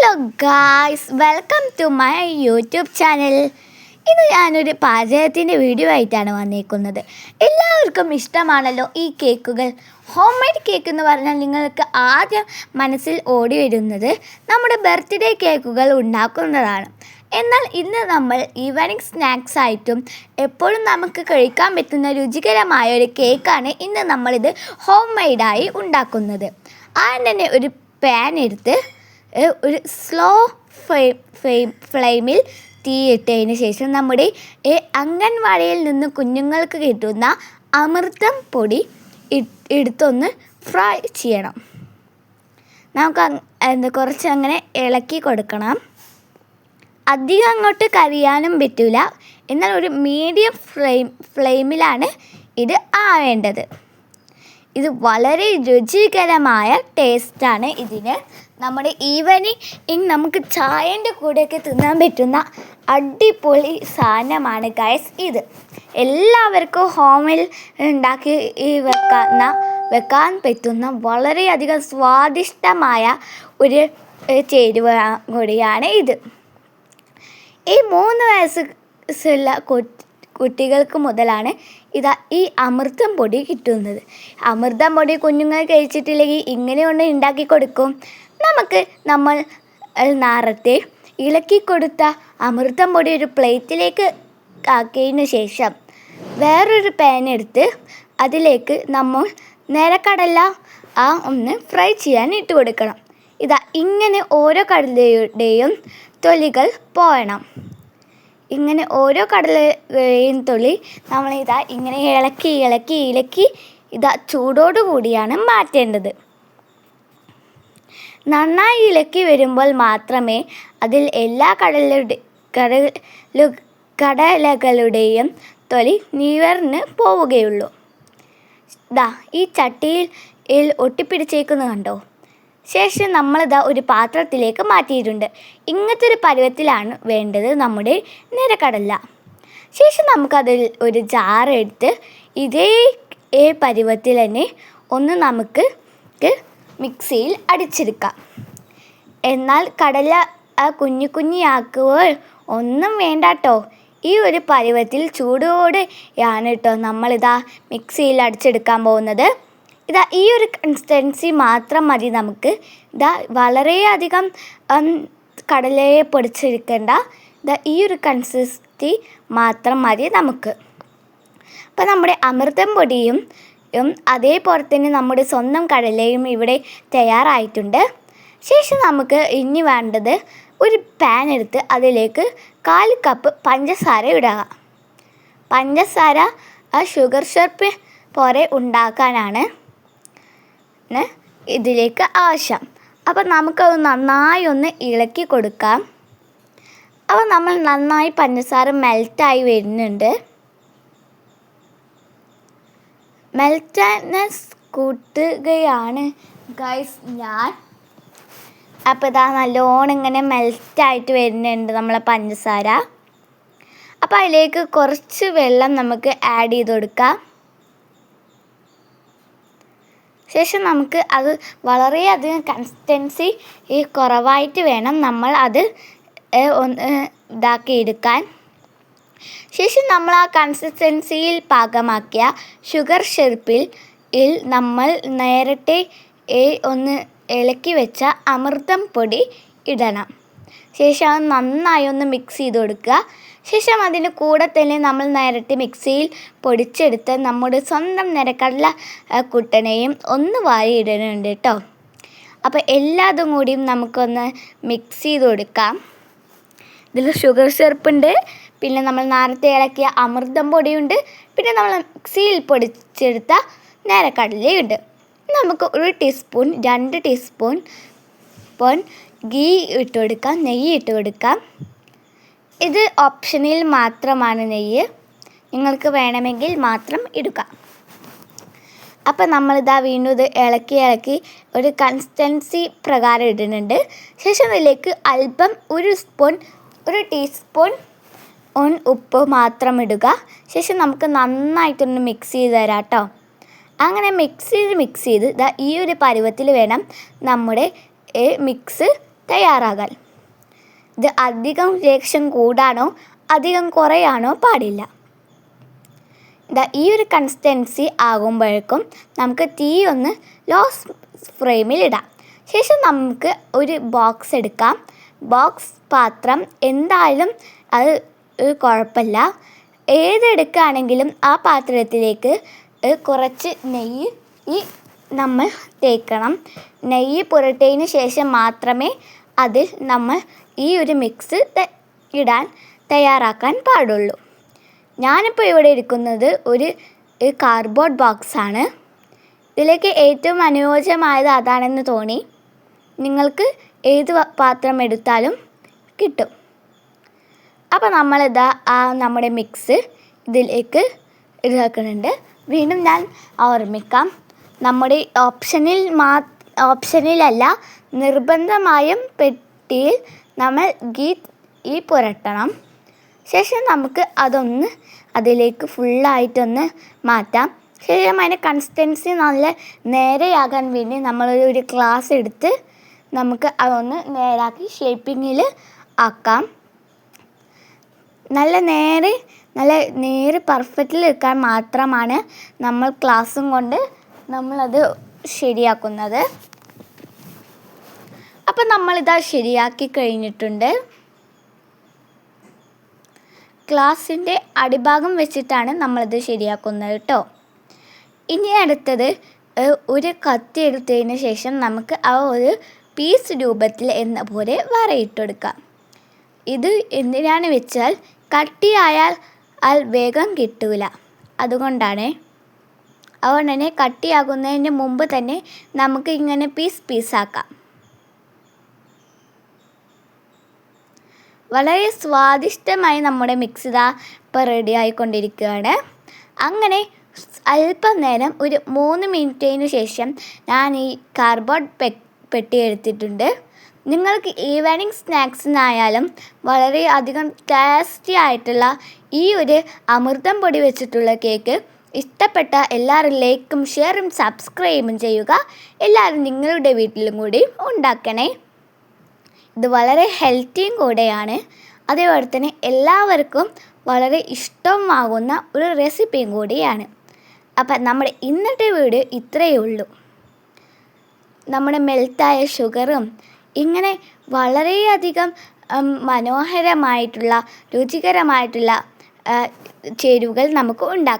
Hello guys welcome to my YouTube channel ഇന്ന് ഞാനൊരു പാചകത്തിന്റെ video ആയിട്ടാണ് വന്നേക്കുന്നത്. എല്ലാവർക്കും ഇഷ്ടമാണല്ലോ ഈ കേക്കുകൾ. ഹോം മെയ്ഡ് കേക്ക് എന്ന് പറഞ്ഞാൽ നിങ്ങൾക്ക് ആദ്യം മനസ്സിൽ ഓടി വരുന്നത് നമ്മുടെ ബർത്ത്ഡേ കേക്കുകൾ ഉണ്ടാക്കുന്നതാണ്. എന്നാൽ ഇന്ന് നമ്മൾ ഈവനിങ് സ്നാക്സ് ആയിട്ടും എപ്പോഴും നമുക്ക് കഴിക്കാൻ പറ്റുന്ന രുചികരമായ ഒരു കേക്കാണ് ഇന്ന് നമ്മളിത് ഹോം മെയ്ഡായി ഉണ്ടാക്കുന്നത്. ആദ്യം തന്നെ ഒരു പാൻ എടുത്ത് ഒരു സ്ലോ ഫ്ലെയിം ഫ്ലെയിം ഫ്ലെയിമിൽ തീയിട്ടതിന് ശേഷം നമ്മുടെ അംഗൻവാടിയിൽ നിന്ന് കുഞ്ഞുങ്ങൾക്ക് കിട്ടുന്ന അമൃതം പൊടി എടുത്തൊന്ന് ഫ്രൈ ചെയ്യണം. നമുക്ക് എന്താ കുറച്ച് അങ്ങനെ ഇളക്കി കൊടുക്കണം. അധികം അങ്ങോട്ട് കരിയാനും പറ്റില്ല എന്നാൽ ഒരു മീഡിയം ഫ്ലെയിം ഫ്ലെയിമിലാണ് ഇത് ആവേണ്ടത്. ഇത് വളരെ രുചികരമായ ടേസ്റ്റാണ് ഇതിന്. നമ്മുടെ ഈവനിങ് നമുക്ക് ചായന്റെ കൂടെയൊക്കെ തിന്നാൻ പറ്റുന്ന അടിപൊളി സാധനമാണ് ഗൈസ് ഇത്. എല്ലാവർക്കും ഹോമിൽ ഉണ്ടാക്കി വെക്കുന്ന വെക്കാൻ പറ്റുന്ന വളരെയധികം സ്വാദിഷ്ടമായ ഒരു ചേരുവ കൂടിയാണ് ഇത്. ഈ മൂന്ന് വയസ്സുള്ള കുട്ടികൾക്ക് മുതലാണ് ഇതാ ഈ അമൃതം പൊടി കിട്ടുന്നത്. അമൃതം പൊടി കുഞ്ഞുങ്ങൾ കഴിച്ചിട്ടില്ലെങ്കിൽ ഇങ്ങനെ ഒന്ന് ഉണ്ടാക്കി കൊടുക്കും. നമുക്ക് നമ്മൾ നാറത്തെ ഇളക്കി കൊടുത്ത അമൃതം പൊടി ഒരു പ്ലേറ്റിലേക്ക് ആക്കിയതിന് ശേഷം വേറൊരു പാൻ എടുത്ത് അതിലേക്ക് നമ്മൾ നിലക്കടല ആ ഒന്ന് ഫ്രൈ ചെയ്യാൻ ഇട്ട് കൊടുക്കണം. ഇതാ ഇങ്ങനെ ഓരോ കടലയുടെയും തൊലികൾ പോയണം ഇങ്ങനെ ഓരോ കടലയും തൊലി നമ്മൾ ഇതാ ഇങ്ങനെ ഇളക്കി ഇളക്കി ഇളക്കി ഇതാ ചൂടോടു കൂടിയാണ് മാറ്റേണ്ടത്. നന്നായി ഇളക്കി വരുമ്പോൾ മാത്രമേ അതിൽ എല്ലാ കടലുടെ കടലു കടലകളുടെയും തൊലി നീവറിന് പോവുകയുള്ളൂ. ദാ ഈ ചട്ടിയിൽ ഒട്ടിപ്പിടിച്ചേക്കുന്നു കണ്ടോ? ശേഷം നമ്മളിതാ ഒരു പാത്രത്തിലേക്ക് മാറ്റിയിട്ടുണ്ട്. ഇങ്ങനത്തെ ഒരു പരുവത്തിലാണ് വേണ്ടത് നമ്മുടെ നിരക്കടല. ശേഷം നമുക്കതിൽ ഒരു ജാറെടുത്ത് ഇതേ ഏ പരുവത്തിൽ തന്നെ ഒന്ന് നമുക്ക് മിക്സിയിൽ അടിച്ചെടുക്കാം. എന്നാൽ കടല കുഞ്ഞു കുഞ്ഞിയാക്കുമ്പോൾ ഒന്നും വേണ്ട കേട്ടോ ഈ ഒരു പരുവത്തിൽ ചൂടോടെയാണ് കേട്ടോ നമ്മളിതാ മിക്സിയിൽ അടിച്ചെടുക്കാൻ പോകുന്നത്. ഇതാ ഈ ഒരു കൺസിസ്റ്റൻസി മാത്രം മതി നമുക്ക്. ഇതാ വളരെയധികം കടലയെ പൊടിച്ചെടുക്കേണ്ട ഇതാ ഈ ഒരു കൺസിസ്റ്റൻസി മാത്രം മതി നമുക്ക്. അപ്പോൾ നമ്മുടെ അമൃതം പൊടിയും അതേപോലെ തന്നെ നമ്മുടെ സ്വന്തം കടലയും ഇവിടെ തയ്യാറായിട്ടുണ്ട്. ശേഷം നമുക്ക് ഇനി വേണ്ടത് ഒരു പാൻ എടുത്ത് അതിലേക്ക് കാൽ കപ്പ് പഞ്ചസാര ഇടുക. പഞ്ചസാര ആ ഷുഗർ ഷർപ്പ് പോലെ ഉണ്ടാക്കാനാണ്. ഇതിലേക്ക് ആവശ്യം. അപ്പോൾ നമുക്കത് നന്നായി ഒന്ന് ഇളക്കി കൊടുക്കാം. അപ്പോൾ നമ്മൾ നന്നായി പഞ്ചസാര മെൽറ്റായി വരുന്നുണ്ട്. മെൽറ്റാനസ് കൂട്ടുകയാണ് ഗൈസ് ഞാൻ. അപ്പോൾ ഇതാ നല്ലോണം ഇങ്ങനെ മെൽറ്റായിട്ട് വരുന്നുണ്ട് നമ്മളെ പഞ്ചസാര. അപ്പോൾ അതിലേക്ക് കുറച്ച് വെള്ളം നമുക്ക് ആഡ് ചെയ്ത് കൊടുക്കാം. ശേഷം നമുക്ക് അത് വളരെയധികം കൺസിസ്റ്റൻസി ഈ കുറവായിട്ട് വേണം നമ്മൾ അത് ഒന്ന് ഇതാക്കി എടുക്കാൻ ശേഷം നമ്മൾ ആ കൺസിസ്റ്റൻസിയിൽ പാകമാക്കിയ ഷുഗർ ഷെർപ്പിൽ നമ്മൾ നേരത്തെ ഒന്ന് ഇളക്കി വെച്ച അമൃതം പൊടി ഇടണം. ശേഷം അത് നന്നായി ഒന്ന് മിക്സ് ചെയ്ത് കൊടുക്കുക. ശേഷം അതിന്റെ കൂടെ തന്നെ നമ്മൾ നേരത്തെ മിക്സിയിൽ പൊടിച്ചെടുത്ത് നമ്മുടെ സ്വന്തം നിരക്കടല കുട്ടനെയും ഒന്ന് വാരി ഇടുന്നുണ്ട് കേട്ടോ. അപ്പോൾ എല്ലാതും കൂടിയും നമുക്കൊന്ന് മിക്സ് ചെയ്ത് കൊടുക്കാം. ഇതിൽ ഷുഗർ സിറപ്പുണ്ട് പിന്നെ നമ്മൾ നേരത്തെ ഇളക്കിയ അമൃതം പൊടിയുണ്ട്. പിന്നെ നമ്മൾ മിക്സിയിൽ പൊടിച്ചെടുത്ത നേരക്കടലയുണ്ട്. നമുക്ക് ഒരു ടീസ്പൂൺ രണ്ട് ടീസ്പൂൺ സ്പൂൺ ഗീ ഇട്ട് കൊടുക്കാം നെയ്യ് ഇട്ട് കൊടുക്കാം. ഇത് ഓപ്ഷനിൽ മാത്രമാണ് നെയ്യ്. നിങ്ങൾക്ക് വേണമെങ്കിൽ മാത്രം ഇടുക. അപ്പം നമ്മളിതാ വീണ്ടും ഇത് ഇളക്കി ഇളക്കി ഒരു കൺസിസ്റ്റൻസി പ്രകാരം ഇടുന്നുണ്ട്. ശേഷം ഇതിലേക്ക് അല്പം ഒരു സ്പൂൺ ഒരു ടീസ്പൂൺ ഓൺ ഉപ്പ് മാത്രം ഇടുക. ശേഷം നമുക്ക് നന്നായിട്ടൊന്ന് മിക്സ് ചെയ്ത് തരാം കേട്ടോ അങ്ങനെ മിക്സ് ചെയ്ത് മിക്സ് ചെയ്ത് ഈ ഒരു പരുവത്തിൽ വേണം നമ്മുടെ മിക്സ് തയ്യാറാകാൻ. ഇത് അധികം ലക്ഷ്യം കൂടാനോ അധികം കുറയാനോ പാടില്ല. ഇതാ ഈ ഒരു കൺസിസ്റ്റൻസി ആകുമ്പോഴേക്കും നമുക്ക് തീ ഒന്ന് ലോ ഫ്രെയിമിൽ ഇടാം. ശേഷം നമുക്ക് ഒരു ബോക്സ് എടുക്കാം. ബോക്സ് പാത്രം എന്തായാലും അത് കുഴപ്പമില്ല. ഏതെടുക്കുകയാണെങ്കിലും ആ പാത്രത്തിലേക്ക് കുറച്ച് നെയ്യ് ഈ നമ്മൾ തേക്കണം. നെയ്യ് പുരട്ടിയതിന് ശേഷം മാത്രമേ അതിൽ നമ്മൾ ഈ ഒരു മിക്സ് ഇടാൻ തയ്യാറാക്കാൻ പാടുള്ളൂ. ഞാനിപ്പോൾ ഇവിടെ ഇരിക്കുന്നത് ഒരു കാർഡ്ബോർഡ് ബോക്സാണ് ഇതിലേക്ക് ഏറ്റവും അനുയോജ്യമായത് അതാണെന്ന് തോന്നി. നിങ്ങൾക്ക് ഏത് പാത്രം എടുത്താലും കിട്ടും. അപ്പോൾ നമ്മളിതാ ആ നമ്മുടെ മിക്സ് ഇതിലേക്ക് ഇതാക്കുന്നുണ്ട്. വീണ്ടും ഞാൻ ഓർമ്മിക്കാം. നമ്മുടെ ഓപ്ഷനിൽ മാ ഓപ്ഷനിലല്ല നിർബന്ധമായും പെട്ടിയിൽ നമ്മൾ ഗീ ഈ പുരട്ടണം. ശേഷം നമുക്ക് അതൊന്ന് അതിലേക്ക് ഫുള്ളായിട്ടൊന്ന് മാറ്റാം. ശേഷം അതിന്റെ കൺസിസ്റ്റൻസി നല്ല നേരെയാകാൻ വേണ്ടി നമ്മളൊരു ഒരു ക്ലാസ് എടുത്ത് നമുക്ക് അതൊന്ന് നേരാക്കി ഷേപ്പിങ്ങിൽ ആക്കാം. നല്ല നേരെ നല്ല നേരെ പെർഫെക്റ്റിൽ എടുക്കാൻ മാത്രമാണ് നമ്മൾ ക്ലാസ്സും കൊണ്ട് നമ്മളത് ശരിയാക്കുന്നത്. അപ്പം നമ്മളിതാ ശരിയാക്കി കഴിഞ്ഞിട്ടുണ്ട്. ഗ്ലാസിന്റെ അടിഭാഗം വെച്ചിട്ടാണ് നമ്മളിത് ശരിയാക്കുന്നത് കേട്ടോ ഇനി അടുത്തത് ഒരു കത്തി എടുത്തതിന് ശേഷം നമുക്ക് ആ ഒരു പീസ് രൂപത്തിൽ എന്ന പോലെ വരയിട്ടെടുക്കാം. ഇത് എന്തിനാണ് വെച്ചാൽ കട്ടിയായാൽ അത് വേഗം കിട്ടൂല. അതുകൊണ്ടാണ് അതുകൊണ്ട് കട്ടിയാകുന്നതിന് മുമ്പ് തന്നെ നമുക്ക് ഇങ്ങനെ പീസ് പീസാക്കാം വളരെ സ്വാദിഷ്ടമായി നമ്മുടെ മിക്സ് ഇതാ ഇപ്പോൾ റെഡി ആയിക്കൊണ്ടിരിക്കുകയാണ്. അങ്ങനെ അല്പം നേരം ഒരു മൂന്ന് മിനിറ്റിന് ശേഷം ഞാൻ ഈ കാർബോർഡ് പെ പെട്ടി എടുത്തിട്ടുണ്ട്. നിങ്ങൾക്ക് ഈവനിങ് സ്നാക്സിനായാലും വളരെ അധികം ടേസ്റ്റി ആയിട്ടുള്ള ഈ ഒരു അമൃതം പൊടി വെച്ചിട്ടുള്ള കേക്ക് ഇഷ്ടപ്പെട്ട എല്ലാവരും ലൈക്കും ഷെയറും സബ്സ്ക്രൈബും ചെയ്യുക. എല്ലാവരും നിങ്ങളുടെ വീട്ടിലും കൂടി ഉണ്ടാക്കണേ. ഇത് വളരെ ഹെൽത്തിയും കൂടെയാണ്. അതേപോലെ തന്നെ എല്ലാവർക്കും വളരെ ഇഷ്ടമാകുന്ന ഒരു റെസിപ്പിയും കൂടിയാണ്. അപ്പം നമ്മുടെ ഇന്നത്തെ വീഡിയോ ഇത്രയേ ഉള്ളൂ. നമ്മുടെ മെൽറ്റായ ഷുഗറും ഇങ്ങനെ വളരെയധികം മനോഹരമായിട്ടുള്ള രുചികരമായിട്ടുള്ള ചേരുവകൾ നമുക്ക് ഉണ്ടാക്കാം.